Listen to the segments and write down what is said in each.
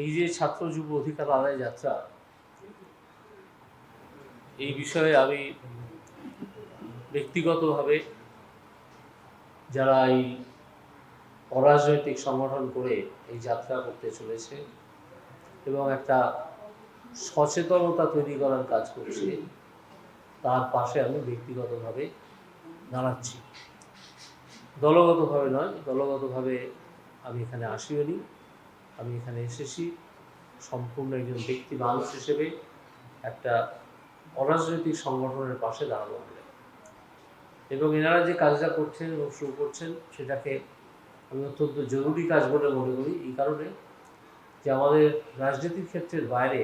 এই যে ছাত্র যুব অধিকার আদায় যাত্রা, এই বিষয়ে আমি ব্যক্তিগতভাবে যারা এই অরাজনৈতিক সংগঠন করে এই যাত্রা করতে চলেছে এবং একটা সচেতনতা তৈরি করার কাজ করছে, তার পাশে আমি ব্যক্তিগতভাবে দাঁড়াচ্ছি। দলগতভাবে নয়, দলগতভাবে আমি এখানে আসিওনি আমি এখানে এসেছি। সম্পূর্ণ একজন ব্যক্তি মানুষ হিসেবে একটা অরাজনৈতিক সংগঠনের পাশে দাঁড়াবো বলে এবং এনারা যে কাজটা করছেন এবং শুরু করছেন, সেটাকে আমি অত্যন্ত জরুরি কাজ বলে মনে করি। এই কারণে যে আমাদের রাজনীতির ক্ষেত্রের বাইরে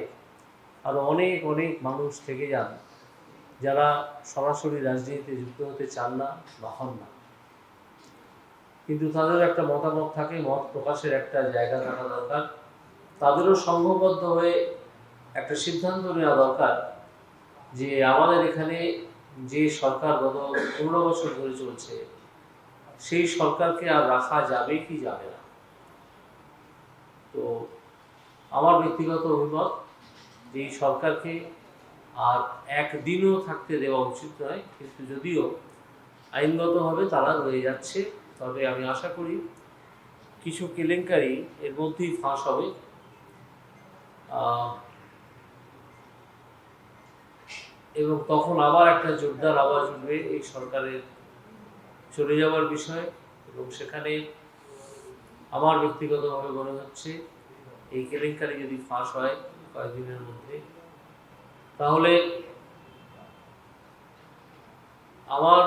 আরও অনেক অনেক মানুষ থেকে যান, যারা সরাসরি রাজনীতিতে যুক্ত হতে চান না বা হন না। কিন্তু তাদের একটা মতামত থাকে, মত প্রকাশের একটা জায়গা থাকা দরকার। তাদেরও সংঘবদ্ধ হয়ে একটা সিদ্ধান্ত নেওয়া দরকার যে আমাদের এখানে যে সরকার গত পনেরো বছর ধরে চলছে, সেই সরকারকে আর রাখা যাবে কি যাবে না? তো আমার ব্যক্তিগত অভিমত যে এই সরকারকে আর একদিনও থাকতে দেওয়া উচিত নয়, কিন্তু যদিও আইনগতভাবে তারা রয়ে যাচ্ছে তবে আমি আশা করি কিছু কেলেঙ্কারি এর মধ্যেই ফাঁস হবে। এবং তখন আবার একটা জোরদার আওয়াজ উঠবে এই সরকারের চলে যাওয়ার বিষয় এবং সেখানে আমার ব্যক্তিগতভাবে মনে হচ্ছে এই কেলেঙ্কারি যদি ফাঁস হয় কয়েকদিনের মধ্যে, তাহলে আমার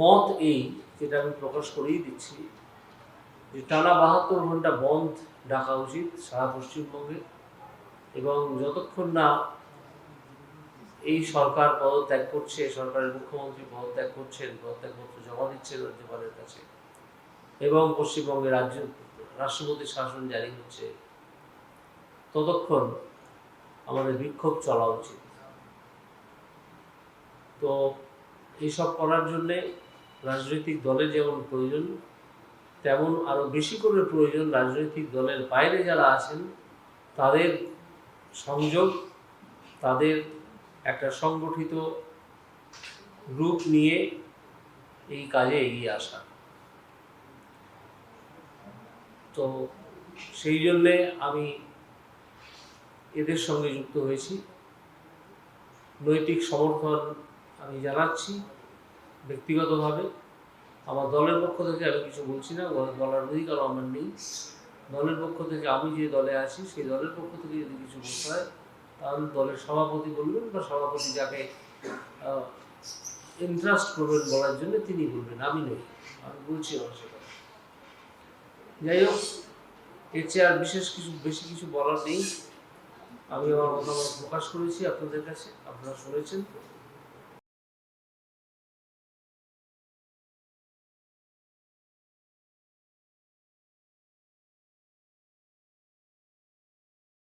মত এই, যেটা আমি প্রকাশ করেই দিচ্ছি। যে টানা বাহাত্তর ঘণ্টা বন্ধ ডাকা উচিত, সারা পশ্চিমবঙ্গে। এবং যতক্ষণ না এই সরকার পদত্যাগ করছে, সরকারের মুখ্যমন্ত্রী পদত্যাগ করছেন পদত্যাগপত্র জমা দিচ্ছেন রাজ্যপালের কাছে, এবং পশ্চিমবঙ্গে রাজ্য রাষ্ট্রপতি শাসন জারি হচ্ছে, ততক্ষণ আমাদের বিক্ষোভ চলা উচিত। তো এইসব করার জন্যে রাজনৈতিক দলের যেমন প্রয়োজন, তেমন আরও বেশি করে প্রয়োজন রাজনৈতিক দলের বাইরে যারা আছেন, তাদের সংযোগ, তাদের একটা সংগঠিত রূপ নিয়ে এই কাজে এগিয়ে আসা। তো সেই জন্যে আমি এদের সঙ্গে যুক্ত হয়েছি। নৈতিক সমর্থন আমি জানাচ্ছি ব্যক্তিগতভাবে। আমার দলের পক্ষ থেকে আমি কিছু বলছি না বল- বলার অধিকার আমার নেই। দলের পক্ষ থেকে আমি যে দলে আছি, সেই দলের পক্ষ থেকে যদি কিছু বলতে হয় তাহলে দলের সভাপতি বলবেন বা সভাপতি যাকে ইন্টারেস্ট করবেন বলার জন্য তিনি বলবেন, আমি নই। আমি বলছি আমার সেটা। যাই হোক, এর চেয়ে আর বিশেষ কিছু, বেশি কিছু বলার নেই। আমি আমার মতামত প্রকাশ করেছি আপনাদের কাছে, আপনারা শুনেছেন।